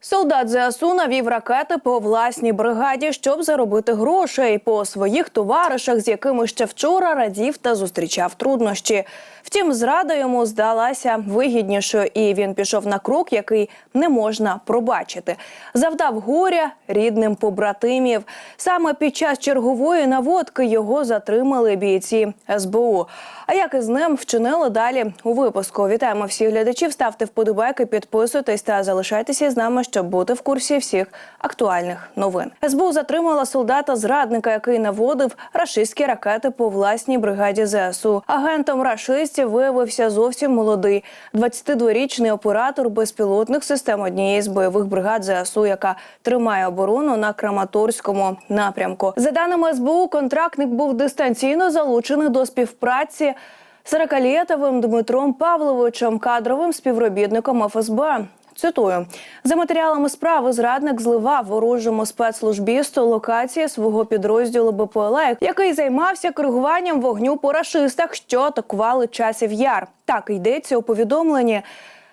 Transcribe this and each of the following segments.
Солдат ЗСУ навів ракети по власній бригаді, щоб заробити грошей по своїх товаришах, з якими ще вчора радів та зустрічав труднощі. Втім, зрада йому здалася вигіднішою, і він пішов на крок, який не можна пробачити. Завдав горя рідним побратимів. Саме під час чергової наводки його затримали бійці СБУ. А як із ним вчинили далі у випуску? Вітаємо всіх глядачів. Ставте вподобайки, підписуйтесь та залишайтеся з нами, щоб бути в курсі всіх актуальних новин. СБУ затримала солдата зрадника, який наводив рашистські ракети по власній бригаді ЗСУ. Агентом рашистів виявився зовсім молодий 22-річний оператор безпілотних систем однієї з бойових бригад ЗСУ, яка тримає оборону на Краматорському напрямку. За даними СБУ, контрактник був дистанційно залучений до співпраці. 40-літовим Дмитром Павловичем, кадровим співробітником ФСБ. Цитую за матеріалами справи. Зрадник зливав ворожому спецслужбісту локації свого підрозділу БПЛА, який займався коригуванням вогню по рашистах, що атакували часів яр. Так йдеться у повідомленні.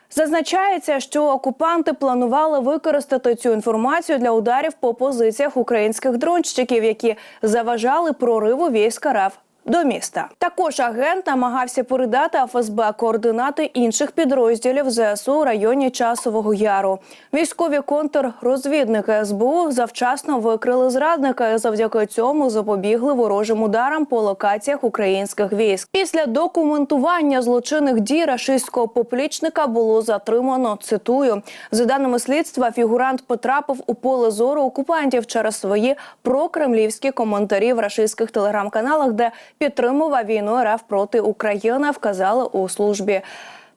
Зазначається, що окупанти планували використати цю інформацію для ударів по позиціях українських дронщиків, які заважали прориву військ РФ до міста. Також агент намагався передати ФСБ координати інших підрозділів ЗСУ у районі Часового Яру. Військові контррозвідники СБУ завчасно викрили зрадника і завдяки цьому запобігли ворожим ударам по локаціях українських військ. Після документування злочинних дій рашистського поплічника було затримано. Цитую за даними слідства, фігурант потрапив у поле зору окупантів через свої прокремлівські коментарі в рашистських телеграм-каналах, де підтримував війну РФ проти України, вказали у службі.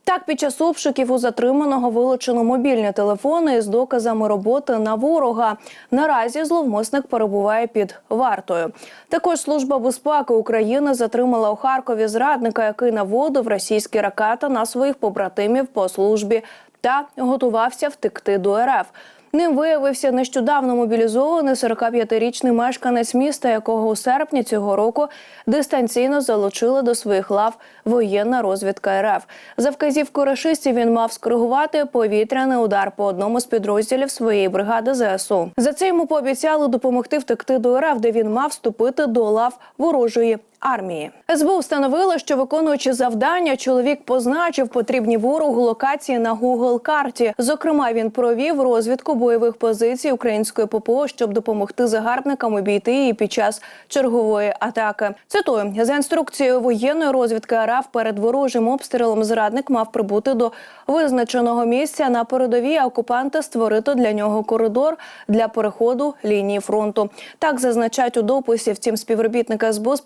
Так, під час обшуків у затриманого вилучено мобільні телефони з доказами роботи на ворога. Наразі зловмисник перебуває під вартою. Також служба безпеки України затримала у Харкові зрадника, який наводив російські ракети на своїх побратимів по службі та готувався втекти до РФ. Ним виявився нещодавно мобілізований 45-річний мешканець міста, якого у серпні цього року дистанційно залучили до своїх лав воєнна розвідка РФ. За вказівкою рашистів він мав скоригувати повітряний удар по одному з підрозділів своєї бригади ЗСУ. За це йому пообіцяли допомогти втекти до РФ, де він мав вступити до лав ворожої армії. СБУ встановило, що виконуючи завдання, чоловік позначив потрібні ворогу локації на Google карті. Зокрема, він провів розвідку бойових позицій української ППО, щоб допомогти загарбникам обійти її під час чергової атаки. Цитую за інструкцією воєнної розвідки РФ перед ворожим обстрілом зрадник мав прибути до визначеного місця на передовій. а Окупанти створити для нього коридор для переходу лінії фронту. Так зазначають у дописі. Втім, співробітники СБУ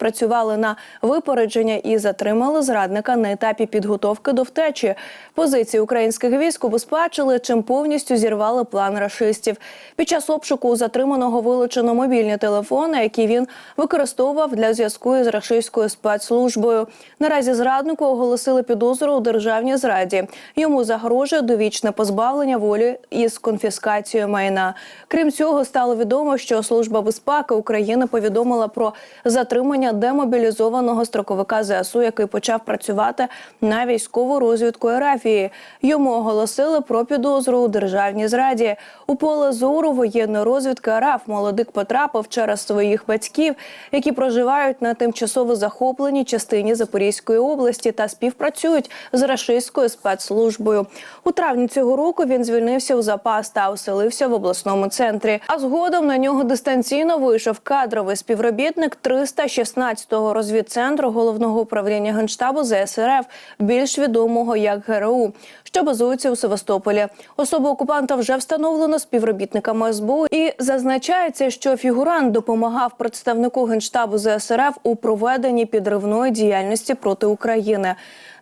спрацювали на випередження і затримали зрадника на етапі підготовки до втечі. Позиції українських військ убезпечили, чим повністю зірвали план рашистів. Під час обшуку у затриманого вилучено мобільні телефони, які він використовував для зв'язку із рашистською спецслужбою. Наразі зраднику оголосили підозру у державній зраді. Йому загрожує довічне позбавлення волі із конфіскацією майна. Крім цього, стало відомо, що служба безпеки України повідомила про затримання демобілізованого строковика ЗСУ, який почав працювати на військову розвідку Ерафії. Йому оголосили про підозру у державній зраді. У поле зору воєнної розвідки РАФ молодик потрапив через своїх батьків, які проживають на тимчасово захопленій частині Запорізької області та співпрацюють з рашистською спецслужбою. У травні цього року він звільнився у запас та оселився в обласному центрі. А згодом на нього дистанційно вийшов кадровий співробітник 316-го розвідцентру головного управління генштабу ЗСРФ, більш відомого як ГРУ, що базується у Севастополі. Особу окупанта вже встановлено співробітниками СБУ і зазначається, що фігурант допомагав представнику генштабу ЗСРФ у проведенні підривної діяльності проти України.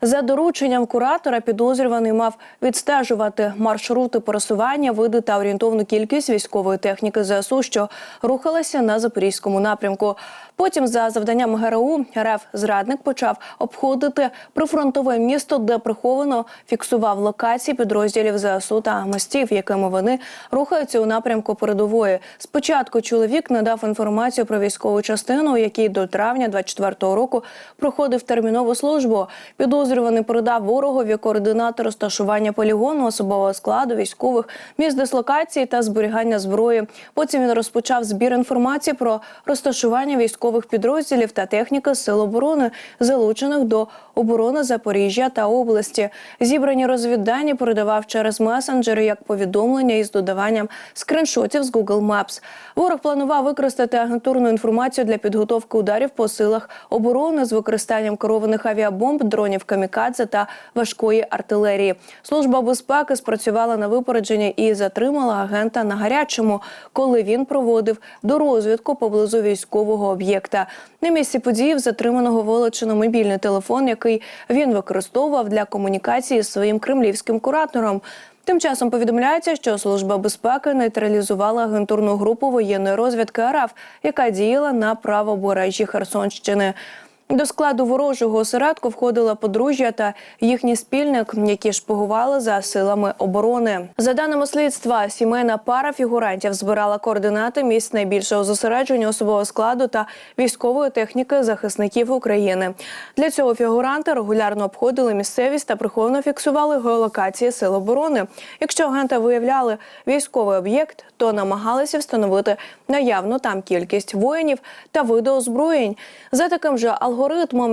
За дорученням куратора підозрюваний мав відстежувати маршрути пересування, види та орієнтовну кількість військової техніки ЗСУ, що рухалася на запорізькому напрямку. Потім, за завданням ГРУ, РФ зрадник почав обходити прифронтове місто, де приховано фіксував локації підрозділів ЗСУ та мостів, якими вони рухаються у напрямку передової. Спочатку чоловік надав інформацію про військову частину, у якій до травня 24-го року проходив термінову службу. Підозрюваний передав ворогові координати розташування полігону, особового складу, військових, місць дислокації та зберігання зброї. Потім він розпочав збір інформації про розташування військових підрозділів та техніки сил оборони, залучених до оборони Запоріжжя та області. Зібрані розвіддані передавав через месенджери як повідомлення із додаванням скріншотів з Google Maps. Ворог планував використати агентурну інформацію для підготовки ударів по силах оборони з використанням керованих авіабомб, дронів камікадзе та важкої артилерії. Служба безпеки спрацювала на випередження і затримала агента на гарячому, коли він проводив дорозвідку поблизу військового об'єкта. На місці події в затриманого вилучено мобільний телефон, який він використовував для комунікації з своїм кремлівським куратором. Тим часом повідомляється, що служба безпеки нейтралізувала агентурну групу воєнної розвідки РФ, яка діяла на правобережжі Херсонщини. До складу ворожого осередку входила подружжя та їхній спільник, які шпигували за силами оборони. За даними слідства, сімейна пара фігурантів збирала координати місць найбільшого зосередження особового складу та військової техніки захисників України. Для цього фігуранти регулярно обходили місцевість та приховано фіксували геолокації сил оборони. Якщо агенти виявляли військовий об'єкт, то намагалися встановити наявну там кількість воїнів та види озброєнь. За таким же алгоритмом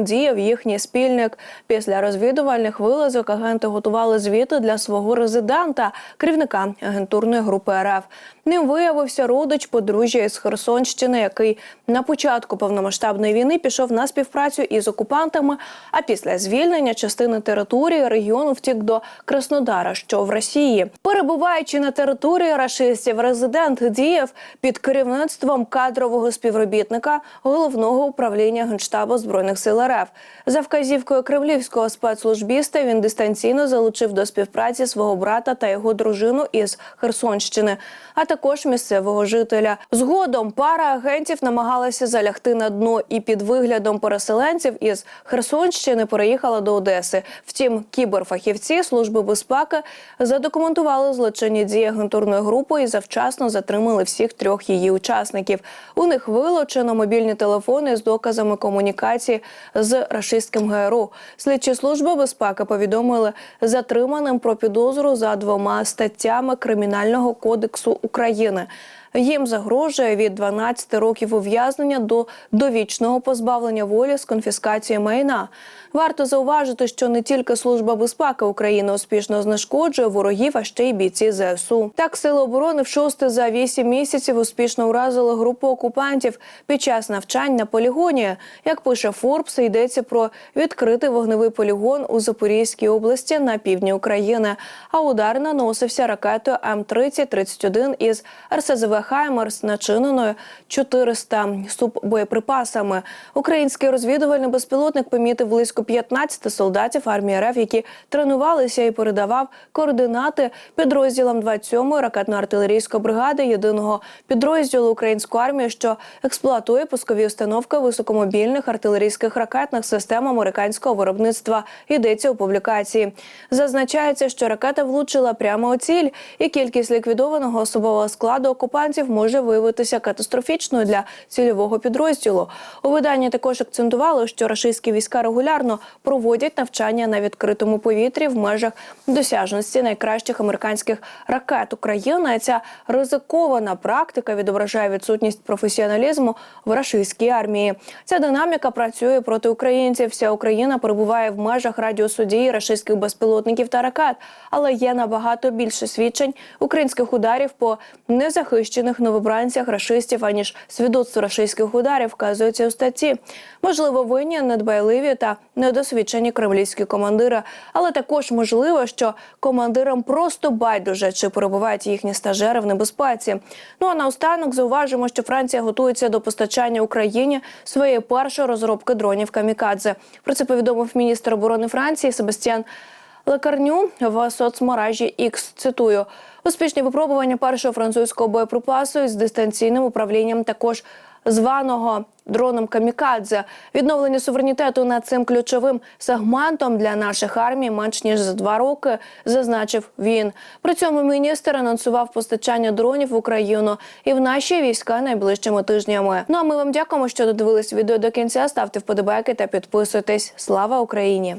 діяв їхній спільник. Після розвідувальних вилазок агенти готували звіти для свого резидента, керівника агентурної групи РФ. Ним виявився родич подружжя із Херсонщини, який на початку повномасштабної війни пішов на співпрацю із окупантами. А після звільнення частини території регіону втік до Краснодара, що в Росії. Перебуваючи на території рашистів, резидент діяв під керівництвом кадрового співробітника головного управління генштабу збройних сил РФ. За вказівкою кремлівського спецслужбіста він дистанційно залучив до співпраці свого брата та його дружину із Херсонщини, а також місцевого жителя. Згодом пара агентів намагалася залягти на дно і під виглядом переселенців із Херсонщини переїхала до Одеси. Втім, кіберфахівці служби безпеки задокументували злочинні дії агентурної групи і завчасно затримали всіх трьох її учасників. У них вилучено мобільні телефони з доказами комунікації з рашистським ГРУ. Слідчі служби безпеки повідомили затриманим про підозру за двома статтями Кримінального кодексу України. Їм загрожує від 12 років ув'язнення до довічного позбавлення волі з конфіскацією майна. Варто зауважити, що не тільки служба безпеки України успішно знешкоджує ворогів, а ще й бійці ЗСУ. Так, сили оборони в шосте за вісім місяців успішно уразили групу окупантів під час навчань на полігоні. Як пише Форбс, йдеться про відкритий вогневий полігон у Запорізькій області на півдні України. А удар наносився ракетою М-30-31 із РСЗВ Хаймерс, начиненою 400 суббоєприпасами. Український розвідувальний безпілотник помітив близько 15 солдатів армії РФ, які тренувалися і передавав координати підрозділам 27-ї ракетно-артилерійської бригади єдиного підрозділу української армії, що експлуатує пускові установки високомобільних артилерійських ракетних систем американського виробництва. Йдеться у публікації. Зазначається, що ракета влучила прямо у ціль, і кількість ліквідованого особового складу окупантів може виявитися катастрофічною для цільового підрозділу. У виданні також акцентували, що рашистські війська регулярно проводять навчання на відкритому повітрі в межах досяжності найкращих американських ракет України. Ця ризикована практика відображає відсутність професіоналізму в рашистській армії. Ця динаміка працює проти українців. Вся Україна перебуває в межах радіусу дії рашистських безпілотників та ракет, але є набагато більше свідчень українських ударів по незахищених новобранцях рашистів аніж свідоцтво рашистських ударів вказується у статті. Можливо, винні недбайливі та недосвідчені кремлівські командири, але також можливо, що командирам просто байдуже чи перебувають їхні стажери в небезпеці. Ну а наостанок зауважимо, що Франція готується до постачання Україні своєї першої розробки дронів камікадзе. Про це повідомив міністр оборони Франції Себастьян Лекарню в соцмережі X. Цитую успішні випробування першого французького боєприпасу із дистанційним управлінням також званого дроном Камікадзе. Відновлення суверенітету над цим ключовим сегментом для наших армій менш ніж за два роки, зазначив він. При цьому міністр анонсував постачання дронів в Україну і в наші війська найближчими тижнями. Ну а ми вам дякуємо, що додивились відео до кінця. Ставте вподобайки та підписуйтесь. Слава Україні!